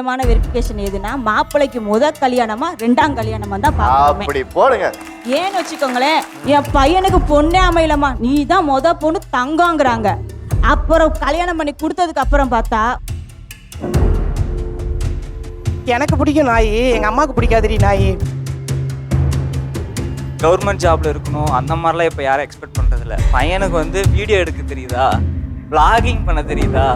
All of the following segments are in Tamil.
முக்கியமான வெரிஃபிகேஷன் எதுனா மாப்பிள்ளைக்கு முத கல்யாணமா ரெண்டாம் கல்யாணமா தான் பார்க்கணுமே. அப்படி போடுங்க. ஏன்னு வச்சுக்கோங்களேன் என் பையனுக்கு பொண்ணே அமையலம்மா. நீ தான் முத பொண்ணு தங்கங்கிறாங்க. அப்புறம் கல்யாணம் பண்ணி கொடுத்ததுக்கு அப்புறம் பார்த்தா எனக்கு பிடிக்கும் நாய். எங்க அம்மாவுக்கு பிடிக்காதுடி நாய். கவர்மெண்ட் ஜாப்ல இருக்கணும் அந்த மாதிரிலாம் இப்போ யாரும் எக்ஸ்பெக்ட் பண்றதில்ல. பையனுக்கு வந்து வீடியோ எடுக்க தெரியுதா? vlogging பண்ண தெரியுதா?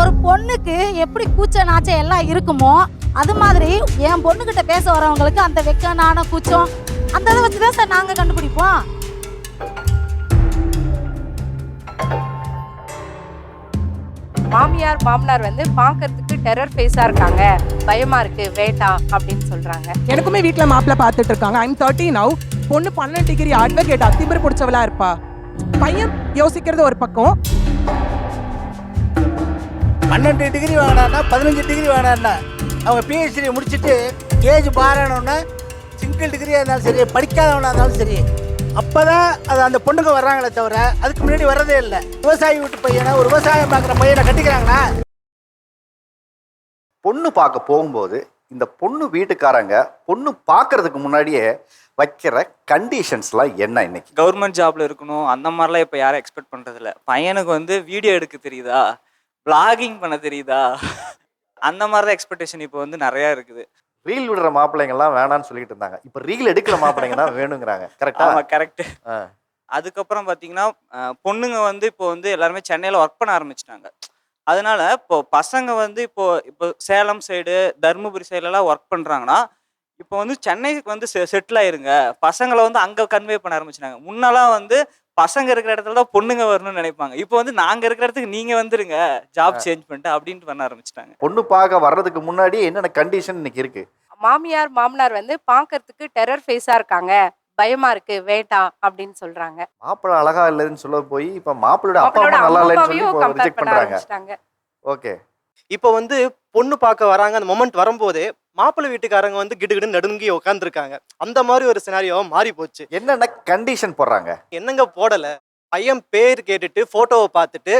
ஒரு பொண்ணுக்கு எப்படி கூச்ச நாச்சம் எல்லாம் இருக்குமோ அது மாதிரி என் பொண்ணுகிட்ட பேச வரவங்களுக்கு அந்த வெக்க நாணம் கூச்சம் அந்த இதை வச்சு தான் சார் நாங்கள் கண்டுபிடிப்போம். மாமியார் மாமனார் வந்து பார்க்கறதுக்கு டெரர் ஃபேஸா இருக்காங்க. பயமா இருக்கு வேண்டாம் அப்படின்னு சொல்றாங்க. எனக்குமே வீட்டில் மாப்பிள்ளை பார்த்துட்டு இருக்காங்க. ஐம் தேர்ட்டி நவ் பொண்ணு பன்னெண்டு டிகிரி அட்வொகேட் அத்திபர் பிடிச்சவளா இருப்பா. பையன் யோசிக்கிறது ஒரு பக்கம். பன்னெண்டு டிகிரி வாங்கினான்னா பதினஞ்சு டிகிரி வாங்கினான்னா அவங்க பிஹெச்டி முடிச்சுட்டு ஏஜ் பாரானோன்னா சிங்கிள் டிகிரியாக இருந்தாலும் சரி படிக்காதவனாக இருந்தாலும் சரி அப்போ தான் அது அந்த பொண்ணுங்க வர்றாங்களே தவிர அதுக்கு முன்னாடி வர்றதே இல்லை. விவசாயி வீட்டு பையனை ஒரு விவசாயம் பார்க்குற பையனை கட்டிக்கிறாங்களா? பொண்ணு பார்க்க போகும்போது இந்த பொண்ணு வீட்டுக்காரங்க பொண்ணு பார்க்கறதுக்கு முன்னாடியே வைக்கிற கண்டிஷன்ஸ்லாம் என்ன இன்னைக்கு? கவர்மெண்ட் ஜாப்ல இருக்கணும் அந்த மாதிரிலாம் இப்போ யாரும் எக்ஸ்பெக்ட் பண்றதில்ல. பையனுக்கு வந்து வீடியோ எடுக்க தெரியுதா? Vlogging பண்ண தெரியுதா? அந்த மாதிரி தான் எக்ஸ்பெக்டேஷன் இப்போ வந்து நிறையா இருக்குது. ரீல் விடுற மாப்பிள்ளைங்கலாம் வேணாம்னு சொல்லிட்டு இருந்தாங்க. இப்போ ரீல் எடுக்கிற மாப்பிள்ளைங்க தான் வேணுங்கிறாங்க. கரெக்டா ஆமா கரெக்ட். அதுக்கப்புறம் பார்த்தீங்கன்னா பொண்ணுங்க வந்து இப்போ வந்து எல்லாருமே சென்னையில் ஒர்க் பண்ண ஆரம்பிச்சிட்டாங்க. அதனால இப்போ பசங்க வந்து இப்போ இப்போ சேலம் சைடு தருமபுரி சைடுலலாம் ஒர்க் பண்ணுறாங்கன்னா இப்போ வந்து சென்னைக்கு வந்து செட்டில் ஆயிருங்க. பசங்களை வந்து அங்கே கன்வே பண்ண ஆரம்பிச்சிட்டாங்க. முன்னெல்லாம் வந்து பசங்க இருக்கிற இடத்துல தான் பொண்ணுங்க வரணும்னு நினைப்பாங்க. இப்போ வந்து நாங்கள் இருக்கிற இடத்துக்கு நீங்கள் வந்துருங்க. ஜாப் சேஞ்ச் பண்ணிட்டு அப்படின்ட்டு பண்ண ஆரம்பிச்சிட்டாங்க. பொண்ணு பார்க்க வர்றதுக்கு முன்னாடி என்னென்ன கண்டிஷன் இன்னைக்கு இருக்கு? மாமியார் மாமனார் வந்து பார்க்கறதுக்கு டெரர் ஃபேஸா இருக்காங்க. பயமா இருக்கு. வேண்டாம் அப்படின்னு சொல்றாங்க. மாப்பிள்ளை அழகா இல்லைன்னு சொல்ல போய் இப்ப மாப்பிள்ளோட அப்பா அம்மா நல்லா இல்லைன்னு சொல்லி ரிஜெக்ட் பண்ண பண்றாங்க. ஆரம்பிச்சிட்டாங்க. ஓகே. இப்போ வந்து பொண்ணு பார்க்க வராங்க. அந்த மொமெண்ட் வரும்போது மாப்பிள்ளை வீட்டுக்காரங்க வந்து கிடுகிடு நடுங்கி உட்காந்துருக்காங்க அந்த மாதிரி ஒரு சினாரியோ மாறி போச்சு. என்னென்ன கண்டிஷன் போடுறாங்க? என்னங்க போடல. பையன் பேர் கேட்டுட்டு போட்டோவை பார்த்துட்டு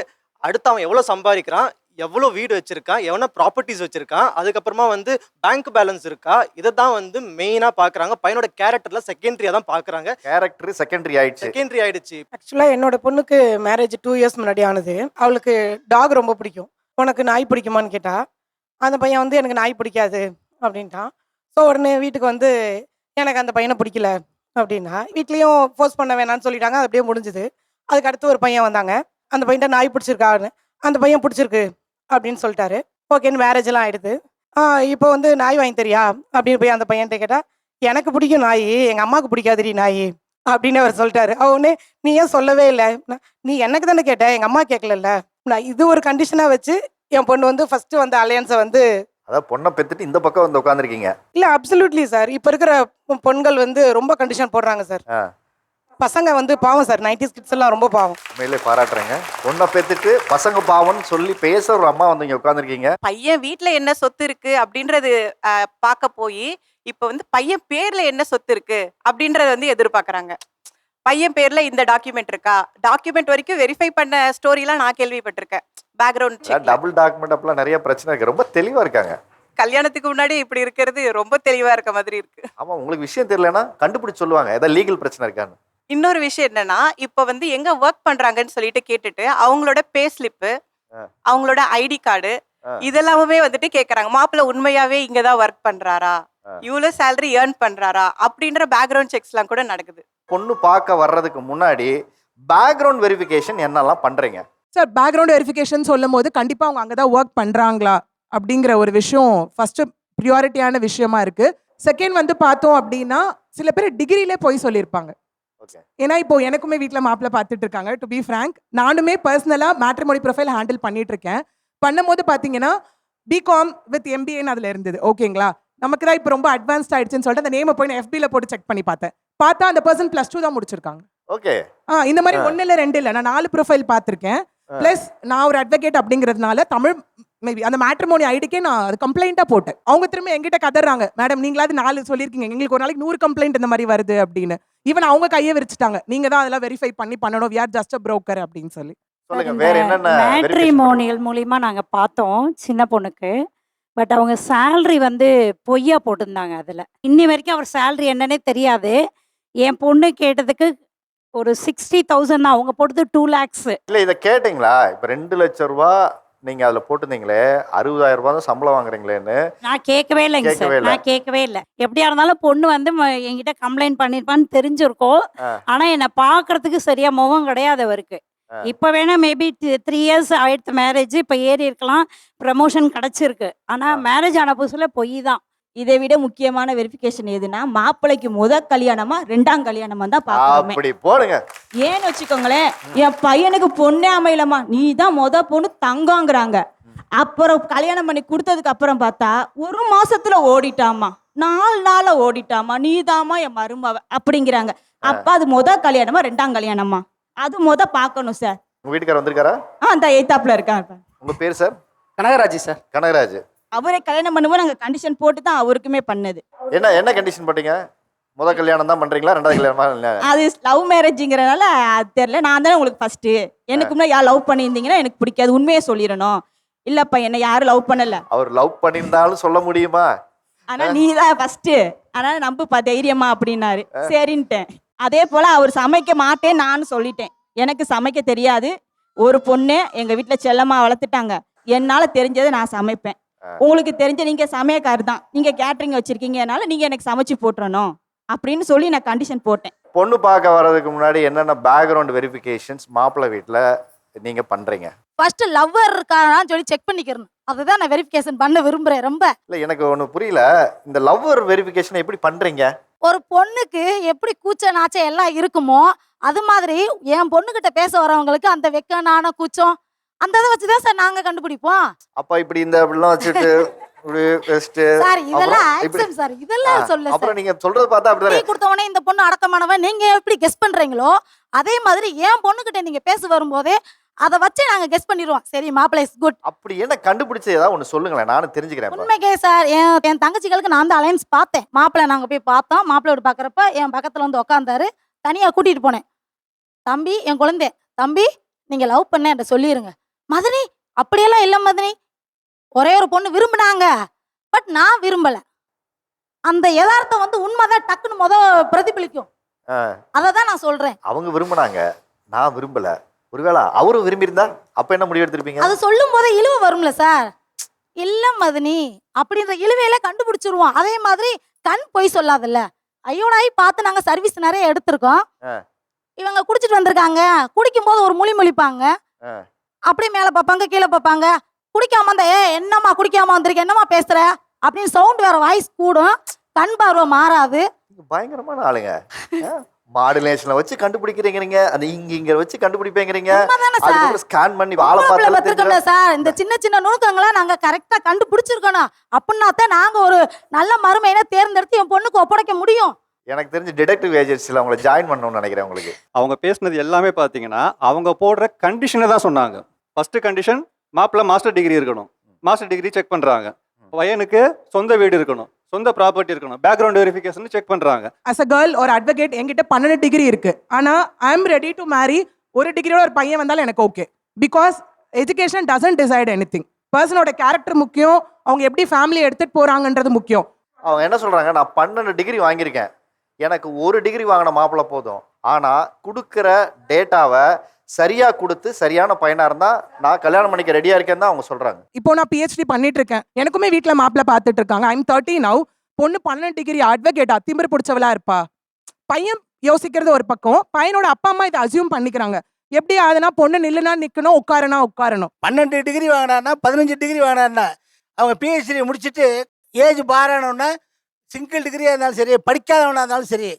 அடுத்து அவன் எவ்வளோ சம்பாதிக்கிறான் எவ்வளோ வீடு வச்சிருக்கான் எவ்வளோ ப்ராப்பர்ட்டிஸ் வச்சிருக்கான் அதுக்கப்புறமா வந்து பேங்க் பேலன்ஸ் இருக்கா இதை தான் வந்து மெயினாக பார்க்குறாங்க பையனோட கேரக்டர்ல செகண்டரியாக தான் பார்க்குறாங்க கேரக்டர் செகண்டரி ஆயிடுச்சு. செகண்டரி ஆயிடுச்சு. ஆக்சுவலாக என்னோட பொண்ணுக்கு மேரேஜ் டூ இயர்ஸ் முன்னாடி ஆனது. அவளுக்கு டாக் ரொம்ப பிடிக்கும். உனக்கு நாய் பிடிக்குமான்னு கேட்டா அந்த பையன் வந்து எனக்கு நாய் பிடிக்காது. அப்படின்ட்டான் ஸோ உடனே வீட்டுக்கு வந்து எனக்கு அந்த பையனை பிடிக்கல அப்படின்னா வீட்லேயும் ஃபோர்ஸ் பண்ண வேணாம்னு சொல்லிட்டாங்க. அது அப்படியே முடிஞ்சுது. அதுக்கு அடுத்து ஒரு பையன் வந்தாங்க. அந்த பையன்ட்ட நாய் பிடிச்சிருக்கான்னு அந்த பையன் பிடிச்சிருக்கு அப்படின்னு சொல்லிட்டாரு. ஓகேன்னு மேரேஜ் எல்லாம் ஆயிடுது. ஆ, இப்போ வந்து நாய் வாங்கி தெரியா? அப்படின்னு போய் அந்த பையன்ட்ட கேட்டால் எனக்கு பிடிக்கும் நாய். எங்கள் அம்மாவுக்கு பிடிக்காதுடி நாய் அப்படின்னு அவர் சொல்லிட்டாரு. அவனே நீ ஏன் சொல்லவே இல்லை? நான், நீ எனக்கு தானே கேட்ட? எங்கள் அம்மா கேட்கலல்ல நான் இது ஒரு கண்டிஷனாக வச்சு என் பொண்ணு வந்து ஃபஸ்ட்டு வந்த அலையன்ஸை வந்து அதாவது பொண்ணை பெத்துட்டு இந்த பக்கம் வந்து உட்காந்துருக்கீங்க இல்லை அப்சல்யூட்லி சார் இப்போ இருக்கிற பெண்கள் வந்து ரொம்ப கண்டிஷன் போடுறாங்க சார். பசங்க வந்து பாவம் சார் நைன்டி கிட்ஸ் எல்லாம் ரொம்ப பாவம். உண்மையிலே பாராட்டுறேங்க. பொண்ணை பெத்துட்டு பசங்க பாவம்னு சொல்லி பேச ஒரு அம்மா வந்து இங்க உட்காந்துருக்கீங்க பையன் வீட்ல என்ன சொத்து இருக்கு அப்படின்றது பார்க்க போய் இப்போ வந்து பையன் பேர்ல என்ன சொத்து இருக்கு அப்படின்றத வந்து எதிர்பார்க்கறாங்க. பையன் பேர்ல இந்த டாக்குமெண்ட் இருக்கா? டாக்குமெண்ட் வரைக்கும் வெரிஃபை பண்ண ஸ்டோரிலாம் நான் கேள்விப்பட்டிருக்கேன். பேக்ரவுண்ட் செக் டபுள் டாக்குமெண்ட் அப்பெல்லாம் நிறைய பிரச்சனை இருக்கு. ரொம்ப தெளிவா இருக்காங்க. கல்யாணத்துக்கு முன்னாடி இப்படி இருக்கிறது ரொம்ப தெளிவா இருக்க மாதிரி இருக்கு. ஆமா உங்களுக்கு விஷயம் தெரியலனா கண்டுபிடிச்சு சொல்லுவாங்க. ஏதாவது லீகல் பிரச்சனை இருக்கான்னு. இன்னொரு விஷயம் என்னன்னா இப்போ வந்து எங்க ஒர்க் பண்றாங்கன்னு சொல்லிட்டு கேட்டுட்டு அவங்களோட பே ஸ்லிப்பு ஆ. அவங்களோட ஐடி கார்டு. இதெல்லாமே வந்துட்டு கேக்குறாங்க. மாப்பிள்ள உண்மையாவே இங்க தான் ஒர்க் பண்றாரா. இவ்வளவு சேலரி ஏர்ன் பண்றாரா? அப்படின்ற பேக்ரவுண்ட் செக்ஸ்லாம் கூட நடக்குது. பொண்ணு பார்க்க வர்றதுக்கு முன்னாடி பேக்ரவுண்ட் வெரிஃபிகேஷன் என்னெல்லாம் பண்றீங்க? சார் பேக்ரவுண்ட் வெரிஃபிகேஷன் சொல்லும் போது கண்டிப்பாக அவங்க அங்கே தான் ஒர்க் பண்ணுறாங்களா அப்படிங்கிற ஒரு விஷயம் ஃபஸ்ட்டு ப்ரியாரிட்டியான விஷயமா இருக்கு. செகண்ட் வந்து பார்த்தோம் அப்படின்னா சில பேர் டிகிரியிலே போய் சொல்லியிருப்பாங்க. ஏன்னா இப்போ எனக்குமே வீட்டில் மாப்பிள்ளை பார்த்துட்டு இருக்காங்க டு பி ஃப்ரேங்க் நானுமே பர்சனலாக மேட்ரிமோனி ப்ரொஃபைல் ஹேண்டில் பண்ணிட்டு இருக்கேன். பண்ணும்போது பார்த்தீங்கன்னா பிகாம் வித் எம்பிஏன்னு அதில் இருந்தது. ஓகேங்களா நமக்கு தான் இப்போ ரொம்ப அட்வான்ஸ்ட் ஆயிடுச்சுன்னு சொல்லிட்டு அந்த நேமை போய் நான் FB ல போட்டு செக் பண்ணி பார்த்தேன். பார்த்தா அந்த பர்சன் ப்ளஸ் டூ தான் முடிச்சிருக்காங்க. ஓகே ஆ இந்த மாதிரி ஆ. ஒன்று இல்லை ரெண்டு இல்லை நான் நாலு ப்ரொஃபைல் பார்த்துருக்கேன். ப்ளஸ் நான் ஒரு அட்வொகேட் அப்படிங்கிறதுனால தமிழ் மேபி அந்த மேட்ரிமோனி ஐடிக்கே நான் அது கம்ப்ளைண்ட்டாக போட்டேன். அவங்க திரும்ப எங்கிட்ட கதறாங்க. மேடம் நீங்களாவது நாலு சொல்லியிருக்கீங்க. எங்களுக்கு ஒரு நாளைக்கு நூறு கம்ப்ளைண்ட் இந்த மாதிரி வருது அப்படின்னு. ஈவன் அவங்க கையை விரிச்சிட்டாங்க. நீங்க தான் அதெல்லாம் வெரிஃபை பண்ணி பண்ணணும். We are just a broker அப்படின்னு சொல்லி? மேட்ரிமோனியல் மூலியமா நாங்க பார்த்தோம் சின்ன பொண்ணுக்கு. பட் அவங்க salary வந்து பொய்யா போட்டிருந்தாங்க அதுல. இன்னி வரைக்கும் அவர் salary என்னன்னே தெரியாது. என் பொண்ணு கேட்டதுக்கு ஒரு சிக்ஸ்டி தௌசண்ட் தான். அவங்க போட்டது டூ லேக்ஸ் இல்ல இதை கேட்டிங்களா? இப்ப ரெண்டு லட்சம் ரூபா நீங்க அதுல போட்டிருந்தீங்களே அறுபதாயிரம் ரூபாய் தான் சம்பளம் வாங்குறீங்களேன்னு. நான் கேட்கவே இல்லைங்க கேட்கவே சார் இல்ல. நான் கேட்கவே இல்லை. எப்படியா இருந்தாலும் பொண்ணு வந்து ம- என்கிட்ட கம்ப்ளைண்ட் பண்ணிருப்பான்னு தெரிஞ்சிருக்கோம். ஆ. ஆனா என்னை பார்க்கறதுக்கு சரியா முகம் கிடையாது அவருக்கு. இப்ப வேணா மேபி த்ரீ இயர்ஸ் ஆயிடுத்து மேரேஜ் இப்ப ஏறி இருக்கலாம். ப்ரமோஷன் கிடைச்சிருக்கு. ஆனா. மேரேஜ் ஆன புதுசுல பொய் தான். இதை விட முக்கியமான வெரிஃபிகேஷன் எதுனா மாப்பிள்ளைக்கு முத கல்யாணமா ரெண்டாம் கல்யாணமா தான் பாக்குறோமே அப்படி போடுங்க. ஏன்னு வச்சுக்கோங்களேன் என் பையனுக்கு பொண்ணே அமையலம்மா. நீ தான் முத பொண்ணு தங்கங்கிறாங்க அப்புறம் கல்யாணம் பண்ணி கொடுத்ததுக்கு அப்புறம் பார்த்தா ஒரு மாசத்துல ஓடிட்டாமா நாலு நாள்ல ஓடிட்டாமா நீ தாமா என் மருமவ அப்படிங்கிறாங்க. அப்ப அது முத கல்யாணமா ரெண்டாம் கல்யாணமா? அது முத பார்க்கணும் சார். உங்க வீட்டுக்காரர் வந்திருக்காரா? ஆ அந்த எய்தாப்புல இருக்காங்க உங்க பேர் சார்? கனகராஜ் சார். கனகராஜ். அவரே கல்யாணம் பண்ணும்போது நாங்க கண்டிஷன் போட்டு தான் அவருக்குமே பண்ணது. என்ன என்ன கண்டிஷன் போட்டீங்க? முத கல்யாணம் தான் பண்றீங்களா? ரெண்டாவது கல்யாணமா? அது லவ் மேரேஜ்ங்கிறனால அது தெரியல. நான் தானே உங்களுக்கு ஃபர்ஸ்ட் எனக்கு முன்னாடி யார் லவ் பண்ணியிருந்தீங்கன்னா எனக்கு பிடிக்காது. உண்மையை சொல்லிடணும். இல்லப்பா என்னை யாரும் லவ் பண்ணல. அவர் லவ் பண்ணியிருந்தாலும் சொல்ல முடியுமா? ஆனா நீ தான் ஃபர்ஸ்ட் அதனால நம்புப்பா தைரியமா அப்படின்னாரு. சரின்ட்டேன். அதே போல அவர் சமைக்க மாட்டேன் நானும் சொல்லிட்டேன். எனக்கு சமைக்க தெரியாது. ஒரு பொண்ணு எங்க வீட்டுல செல்லமா வளர்த்துட்டாங்க. என்னால தெரிஞ்சதை நான் சமைப்பேன். உங்களுக்கு தெரிஞ்ச நீங்க சமையக்காரர் தான் நீங்க கேட்டரிங் வச்சிருக்கீங்கனால நீங்க எனக்கு சமைச்சு போட்டுறணும். அப்படின்னு சொல்லி நான் கண்டிஷன் போட்டேன். பொண்ணு பார்க்க வர்றதுக்கு முன்னாடி என்னென்ன பேக்ரவுண்ட் வெரிஃபிகேஷன்ஸ் மாப்பிள்ளை வீட்டில் நீங்க பண்றீங்க? ஃபர்ஸ்ட் லவ்வர் இருக்காரான்னு சொல்லி செக் பண்ணிக்கிறணும். அதுதான் நான் வெரிஃபிகேஷன் பண்ண விரும்புறேன் ரொம்ப. இல்லை எனக்கு ஒன்று புரியல. இந்த லவ்வர் வெரிஃபிகேஷன் எப்படி பண்றீங்க? ஒரு பொண்ணுக்கு எப்படி கூச்ச நாச்சம் எல்லாம் இருக்குமோ அது மாதிரி என் பொண்ணுகிட்ட பேச வரவங்களுக்கு அந்த வெக்க நாண கூச்சம் அந்த இதை வச்சு தான் சார் நாங்க கண்டுபிடிப்போம். அப்ப இப்படி இந்த இப்படிலாம் வச்சுட்டு சார் இதெல்லாம் சார் இதெல்லாம் சொல்ல அப்புறம் நீங்க சொல்றது பார்த்தா டீ அப்படிதானே கொடுத்தவொடனே இந்த பொண்ணு அடக்கமானவன் நீங்க எப்படி கெஸ் பண்றீங்களோ அதே மாதிரி என் பொண்ணுகிட்ட நீங்க பேச வரும்போதே அதை வச்சு நாங்க கெஸ் பண்ணிடுவோம். சரி மாப்பிள்ளை இஸ் குட் அப்படி என்ன கண்டுபிடிச்ச ஏதாவது ஒன்று சொல்லுங்களேன் நானும் தெரிஞ்சுக்கிறேன். உண்மைக்கே சார் என் என் தங்கச்சிகளுக்கு நான் தான் அலைன்ஸ் பார்த்தேன். மாப்பிள்ளை நாங்கள் போய் பார்த்தோம். மாப்பிள்ளையோட பார்க்குறப்ப என் பக்கத்தில் வந்து உக்காந்தாரு. தனியாக கூட்டிகிட்டு போனேன். தம்பி என் குழந்தை தம்பி நீங்கள் லவ் பண்ண என்கிட்ட சொல்லிடுங்க மதனி அப்படியெல்லாம் இல்லை மதனி. ஒரே ஒரு பொண்ணு விரும்பினாங்க பட் நான் விரும்பலை. அந்த யதார்த்தம் வந்து உண்மைதான் டக்குன்னு முத பிரதிபலிக்கும். அதை தான் நான் சொல்கிறேன் அவங்க விரும்பினாங்க நான் விரும்பல. ஒருவேளை அவரும் விரும்பியிருந்தா அப்ப என்ன முடிவு எடுத்திருப்பீங்க? அது சொல்லும் போதே இழுவை வரும்ல சார். இல்ல மதனி அப்படின்ற இழுவையில கண்டுபிடிச்சிருவோம். அதே மாதிரி கண் பொய் சொல்லாதல்ல. ஐயோடாய் பார்த்து நாங்க சர்வீஸ் நிறைய எடுத்திருக்கோம். இவங்க குடிச்சிட்டு வந்திருக்காங்க. குடிக்கும் போது ஒரு மொழி மொழிப்பாங்க. அப்படியே மேல பார்ப்பாங்க கீழே பார்ப்பாங்க குடிக்காம வந்தா ஏ என்னம்மா குடிக்காம வந்திருக்க? என்னம்மா பேசுற? அப்படின்னு சவுண்ட் வேற வாய்ஸ் கூடும். கண் பார்வை மாறாது. பயங்கரமான ஆளுங்க. மாடுலேஷனை வச்சு கண்டுபிடிக்கிறீங்க அது இங்க இங்க வச்சு கண்டுபிடிப்பேங்கிறீங்க. ஸ்கேன் பண்ணி வாழை தெரிஞ்சிடும். சார். இந்த சின்ன சின்ன நுணுக்கங்களை நாங்க கரெக்டா கண்டுபிடிச்சிருக்கணும். அப்படின்னா தான் நாங்க ஒரு நல்ல மருமையினை தேர்ந்தெடுத்து என் பொண்ணுக்கு ஒப்படைக்க முடியும். எனக்கு தெரிஞ்சு டிடெக்டிவ் ஏஜென்சியில் அவங்கள ஜாயின் பண்ணணும்னு நினைக்கிறேன் உங்களுக்கு. அவங்க பேசுனது எல்லாமே பார்த்தீங்கன்னா அவங்க போடுற கண்டிஷனை தான் சொன்னாங்க. ஃபர்ஸ்ட் கண்டிஷன் மாப்பிள்ளை மாஸ்டர் டிகிரி இருக்கணும். மாஸ்டர் டிகிரி செக் பண்ணுறாங்க பையனுக்கு சொந்த வீடு இருக்கணும். சொந்த ப்ராப்பர்ட்டி இருக்கணும். பேக்ரவுண்ட் வெரிஃபிகேஷன் செக் பண்ணுறாங்க அஸ் அ கேர்ள் ஒரு அட்வொகேட் என்கிட்ட பன்னெண்டு டிகிரி இருக்கு. ஆனா I am ready to marry ஒரு டிகிரியோட ஒரு பையன் வந்தாலும் எனக்கு okay because education doesn't decide anything பர்சனோட character முக்கியம். அவங்க எப்படி ஃபேமிலி எடுத்துட்டு போறாங்கன்றது முக்கியம். அவங்க என்ன சொல்றாங்க? நான் பன்னெண்டு டிகிரி வாங்கியிருக்கேன். எனக்கு ஒரு டிகிரி வாங்கின மாப்பிள்ளை போதும். ஆனா கொடுக்குற டேட்டாவை சரியா கொடுத்து சரியான பையனா இருந்தா நான் கல்யாணம் பண்ணிக்க ரெடியா இருக்கேன்னு தான் அவங்க சொல்றாங்க. இப்போ நான் பிஹெச்டி பண்ணிட்டு இருக்கேன். எனக்குமே வீட்டில் மாப்பிள்ளை பார்த்துட்டு இருக்காங்க. ஐம் தேர்ட்டி நவ் பொண்ணு பன்னெண்டு டிகிரி அட்வொகேட்டா திமிர் பிடிச்சவளா இருப்பா. பையன் யோசிக்கிறது ஒரு பக்கம். பையனோட அப்பா அம்மா இதை அசியூம் பண்ணிக்கிறாங்க. எப்படி ஆகுதுன்னா பொண்ணு நில்லுனா நிக்கணும் உட்காரனா உட்காரணும். பன்னெண்டு டிகிரி வாங்கினான்னா பதினஞ்சு டிகிரி வாங்கினான்னா அவங்க பிஹெச்டி முடிச்சுட்டு ஏஜ் பாரானோடனே சிங்கிள் டிகிரியாக இருந்தாலும் சரி படிக்காதவனா இருந்தாலும் சரி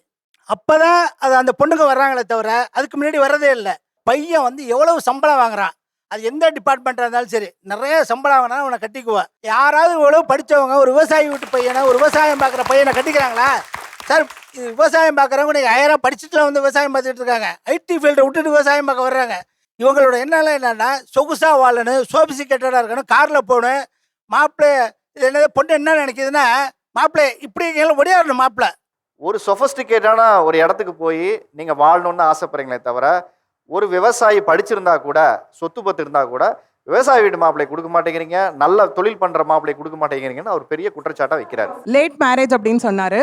அப்போ தான் அது அந்த பொண்ணுங்க வர்றாங்களே தவிர அதுக்கு முன்னாடி வர்றதே இல்லை. பையன் வந்து எவ்வளவு சம்பளம் வாங்குறான்? அது எந்த டிபார்ட்மெண்ட்டாக இருந்தாலும் சரி. நிறைய சம்பளம் வாங்கினா அவனை கட்டிக்குவேன் யாராவது இவ்வளவு படித்தவங்க ஒரு விவசாயி வீட்டு பையனை ஒரு விவசாயம் பார்க்குற பையனை கட்டிக்கிறாங்களா? சார் இது விவசாயம் பார்க்குறவங்க நீங்கள் ஹையராக படிச்சுட்டுலாம் வந்து விவசாயம் பார்த்துட்டு இருக்காங்க. ஐடி ஃபீல்டை விட்டுட்டு விவசாயம் பார்க்க வர்றாங்க. இவங்களோட என்னெல்லாம் என்னென்னா சொகுசாக வாழணும் சோபிசிகேட்டடாக இருக்கணும் காரில் போகணும் மாப்பிள்ளை இது என்னது பொண்ணு என்ன நினைக்கிதுன்னா மாப்பிள்ளை இப்படி எல்லாம் ஒடியாடணும் மாப்பிள்ளை. ஒரு சொஃபஸ்டிகேட்டான ஒரு இடத்துக்கு போய் நீங்கள் வாழணும்னு ஆசைப்படுறீங்களே தவிர ஒரு விவசாயி படிச்சிருந்தா கூட சொத்து பத்து இருந்தா கூட விவசாய வீட்டு மாப்பிள்ளை கொடுக்க மாட்டேங்கிறீங்க நல்ல தொழில் பண்ற மாப்பிள்ளை கொடுக்க மாட்டேங்கிறீங்கன்னு அவர் பெரிய குற்றச்சாட்டா வைக்கிறார். லேட் மேரேஜ் அப்படின்னு சொன்னாரு.